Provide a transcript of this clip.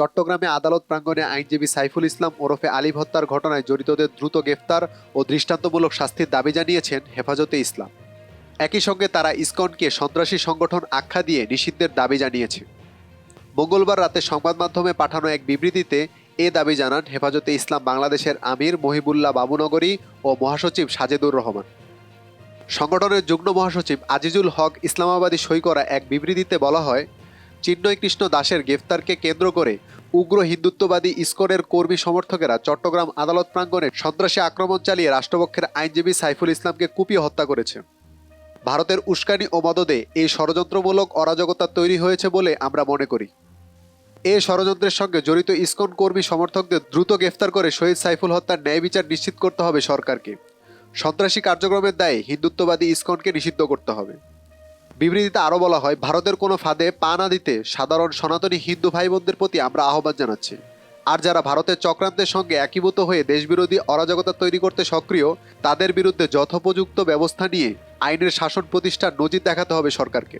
চট্টগ্রামে আদালত প্রাঙ্গণে আইনজীবী সাইফুল ইসলাম ওরফে আলিফ হত্যার ঘটনায় জড়িতদের দ্রুত গ্রেফতার ও দৃষ্টান্তমূলক শাস্তির দাবি জানিয়েছেন হেফাজতে ইসলাম। একই সঙ্গে তারা ইসকনকে সন্ত্রাসী সংগঠন আখ্যা দিয়ে নিষিদ্ধের দাবি জানিয়েছে। মঙ্গলবার রাতে সংবাদ মাধ্যমে পাঠানো এক বিবৃতিতে এ দাবি জানান হেফাজতে ইসলাম বাংলাদেশের আমির মহিবুল্লাহ বাবুনগরী ও মহাসচিব সাজেদুর রহমান। সংগঠনের যুগ্ম মহাসচিব আজিজুল হক ইসলামাবাদী সই করা এক বিবৃতিতে বলা হয় চিন্ময় কৃষ্ণ দাসের গ্রেফতারকে কেন্দ্র করে উগ্র হিন্দুত্ববাদী ইসকনের কর্মী সমর্থকেরা চট্টগ্রাম আদালত প্রাঙ্গণে সন্ত্রাসী আক্রমণ চালিয়ে রাষ্ট্রপক্ষের আইনজীবী সাইফুল ইসলামকে কুপিয়ে হত্যা করেছে। ভারতের উস্কানি ও মদদে এই ষড়যন্ত্রমূলক অরাজকতা তৈরি হয়েছে বলে আমরা মনে করি। এ ষড়যন্ত্রের সঙ্গে জড়িত ইসকন কর্মী সমর্থকদের দ্রুত গ্রেফতার করে শহীদ সাইফুল হত্যার ন্যায় বিচার নিশ্চিত করতে হবে সরকারকে। সন্ত্রাসী কার্যক্রমের দায়ে হিন্দুত্ববাদী ইসকনকে নিষিদ্ধ করতে হবে। বিবৃতিতে আরও বলা হয়, ভারতের কোনো ফাঁদে পা না দিতে সাধারণ সনাতনী হিন্দু ভাই বোনদের প্রতি আমরা আহ্বান জানাচ্ছি। আর যারা ভারতের চক্রান্তের সঙ্গে একীভূত হয়ে দেশবিরোধী অরাজকতা তৈরি করতে সক্রিয়, তাদের বিরুদ্ধে যথোপযুক্ত ব্যবস্থা নিয়ে আইনের শাসন প্রতিষ্ঠার নজির দেখাতে হবে সরকারকে।